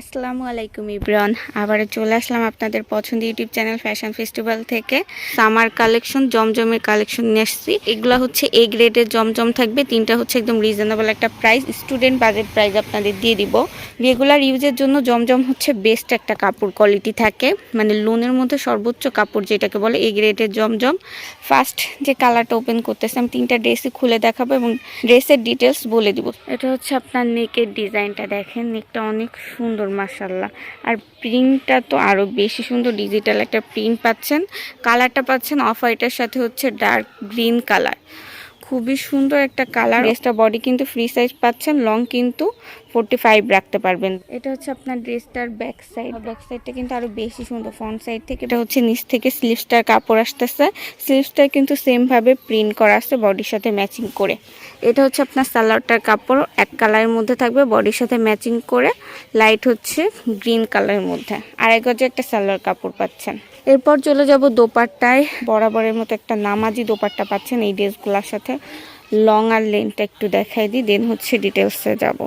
আসসালামু আলাইকুম ইব্রান। আবারও চলে আসলাম আপনাদের পছন্দ ইউটিউব চ্যানেল ফ্যাশন ফেস্টিভ্যাল থেকে। সামার কালেকশন জমজমের কালেকশন নিয়ে আসছি। এগুলো হচ্ছে এ গ্রেডের জমজম থাকবে। তিনটা হচ্ছে একদম রিজনেবল একটা প্রাইস স্টুডেন্ট বাজেট প্রাইস আপনাদের দিয়ে দিব। রেগুলার ইউজের জন্য জমজম হচ্ছে বেস্ট একটা কাপড় কোয়ালিটি থাকে। মানে লোনের মধ্যে সর্বোচ্চ কাপড় যেটাকে বলে এ গ্রেডের জমজম। ফার্স্ট যে কালারটা ওপেন করতেছে, আমি তিনটা ড্রেসই খুলে দেখাবো এবং ড্রেসের ডিটেলস বলে দিব। এটা হচ্ছে আপনার নেকের ডিজাইনটা দেখেন। নেকটা অনেক সুন্দর মাসাল্লাহ আর প্রিন্টটা তো আরও বেশি সুন্দর ডিজিটাল একটা প্রিন্ট পাচ্ছেন। কালারটা পাচ্ছেন অফ হোয়াইটের সাথে হচ্ছে ডার্ক গ্রিন কালার খুবই সুন্দর একটা কালার ড্রেসটা বডি কিন্তু ফ্রি সাইজ পাচ্ছেন লং কিন্তু ফোরটি ফাইভ রাখতে পারবেন। এটা হচ্ছে আপনার ড্রেসটার ব্যাক সাইড ব্যাক সাইডটা কিন্তু আরও বেশি সুন্দর ফ্রন্ট সাইড থেকে। এটা হচ্ছে নিচ থেকে স্লিভসটার কাপড় আসতেছে। স্লিভসটা কিন্তু সেমভাবে প্রিন্ট করা আছে বডির সাথে ম্যাচিং করে। এটা হচ্ছে আপনার সালোয়ারটার কাপড়, এক কালারের মধ্যে থাকবে বডির সাথে ম্যাচিং করে। লাইট হচ্ছে গ্রিন কালারের মধ্যে। আর এক একটা সালোয়ার কাপড় পাচ্ছেন। এরপর চলে যাব দোপাট্টায়। বরাবরের মতো একটা নামাজি দোপাট্টা পাচ্ছেন এই ড্রেসগুলোর সাথে। লং আর লেনটা একটু দেখাই দিই দেন হচ্ছে ডিটেলসে যাব।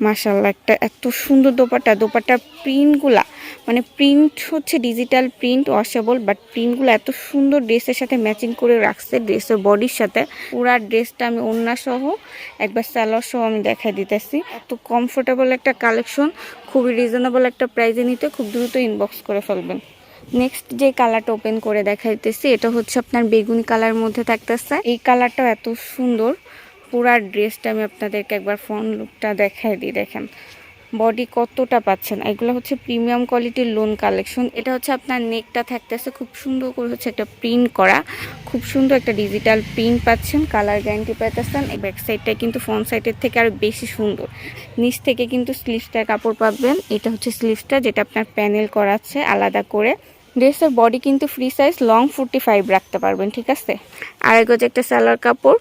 মাশাল্লাহ একটা এত সুন্দর দোপাট্টা। দোপাট্টার প্রিন্টগুলা মানে প্রিন্ট হচ্ছে ডিজিটাল প্রিন্ট ওয়াশেবল বাট প্রিন্টগুলো এত সুন্দর ড্রেসের সাথে ম্যাচিং করে রাখছে ড্রেসের বডির সাথে। পুরা ড্রেসটা আমি ওড়না সহ, একবার স্যালোয়ার সহ আমি দেখাই দিতেছি। এত কমফোর্টেবল একটা কালেকশন খুবই রিজনেবল একটা প্রাইজে নিতে খুব দ্রুত ইনবক্স করে ফেলবেন। নেক্সট যে কালারটা ওপেন করে দেখাইতেছি, এটা হচ্ছে আপনার বেগুনি কালার মধ্যে থাকতেছে। এই কালারটাও এত সুন্দর, পুরা ড্রেসটা আমি আপনাদেরকে একবার ফ্রন্ট লুকটা দেখাই দিই, দেখেন। বডি কতটা পাচ্ছেন, এগুলো হচ্ছে প্রিমিয়াম কোয়ালিটির লোন কালেকশন এটা হচ্ছে আপনার নেকটা থাকতেছে, খুব সুন্দর করে হচ্ছে একটা প্রিন্ট করা। খুব সুন্দর একটা ডিজিটাল প্রিন্ট পাচ্ছেন কালার গ্যারান্টি পাইতেছেন। এই ব্যাক সাইডটা কিন্তু ফ্রন্ট সাইডের থেকে আরও বেশি সুন্দর। নিচ থেকে কিন্তু স্লিভসটার কাপড় পাবেন। এটা হচ্ছে স্লিভসটা যেটা আপনার প্যানেল করা আছে আলাদা করে। ড্রেসের বডি কিন্তু free size long forty five রাখতে পারবেন, ঠিক আছে? আর এগোজ একটা সালোয়ার কাপড়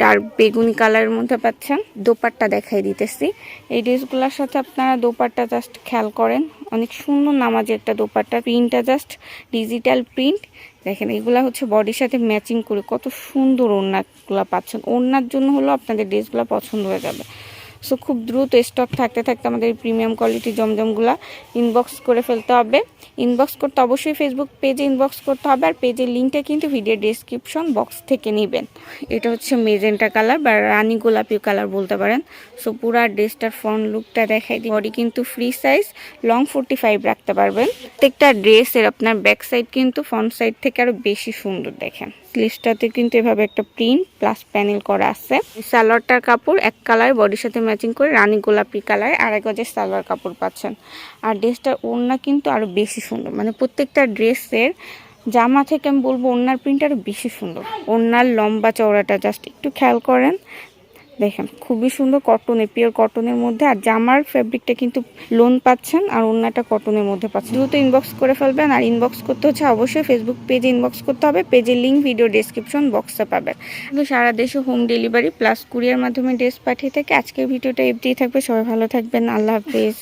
ডার্ক বেগুনি কালারের মধ্যে পাচ্ছেন, দোপাট্টা দেখাই দিতেছি। এই ড্রেসগুলোর সাথে আপনারা দোপাট্টা জাস্ট খেয়াল করেন, অনেক সুন্দর নামাজের একটা দোপাট্টা প্রিন্টটা জাস্ট ডিজিটাল প্রিন্ট দেখেন, এগুলা হচ্ছে বডির সাথে ম্যাচিং করে কত সুন্দর ওড়নাগুলো পাচ্ছেন। ওড়নার জন্য হলো আপনাদের ড্রেসগুলো পছন্দ হয়ে যাবে। সো খুব দ্রুত স্টক থাকতে থাকতে আমাদের প্রিমিয়াম কোয়ালিটি জমজমগুলো ইনবক্স করে ফেলতে হবে। ইনবক্স করতে অবশ্যই ফেসবুক পেজে ইনবক্স করতে হবে আর পেজের লিঙ্কটা কিন্তু ভিডিও ডিসক্রিপশন বক্স থেকে নেবেন। এটা হচ্ছে মেজেন্টা কালার বা রানী গোলাপি কালার বলতে পারেন। সো পুরা ড্রেসটার ফ্রন্ট লুকটা দেখাই দিই। বডি কিন্তু free size long forty five রাখতে পারবেন। প্রত্যেকটা ড্রেসের আপনার ব্যাক সাইড কিন্তু ফ্রন্ট সাইড থেকে আরও বেশি সুন্দর দেখেন। স্লিভসটাতে কিন্তু এভাবে একটা প্রিন্ট প্লাস প্যানেল করা আছে। সালোয়ারটার কাপড় এক কালার, বডির সাথে ম্যাচিং করে রানী গোলাপি কালার আর এক গজের সালোয়ার কাপড় পাচ্ছেন। আর ড্রেসটার ওড়না কিন্তু আরও বেশি সুন্দর। মানে প্রত্যেকটা ড্রেসের জামা থেকে আমি বলব, ওড়নার প্রিন্ট আরও বেশি সুন্দর। ওড়নার লম্বা চওড়াটা জাস্ট একটু খেয়াল করেন। দেখেন, খুবই সুন্দর কটনে পিওর কটনের মধ্যে। আর জামার ফেব্রিকটা কিন্তু লোন পাচ্ছেন আর অন্য একটা কটনের মধ্যে পাচ্ছেন। দ্রুত ইনবক্স করে ফেলবেন আর ইনবক্স করতে হচ্ছে অবশ্যই ফেসবুক পেজে ইনবক্স করতে হবে। পেজের লিঙ্ক ভিডিও ডিসক্রিপশন বক্সে পাবেন। সারা দেশে হোম ডেলিভারি প্লাস কুরিয়ার মাধ্যমে ড্রেস পাঠিয়ে থাকে আজকের ভিডিওটা এফডিই থাকবে। সবাই ভালো থাকবেন। আল্লাহ হাফিজ।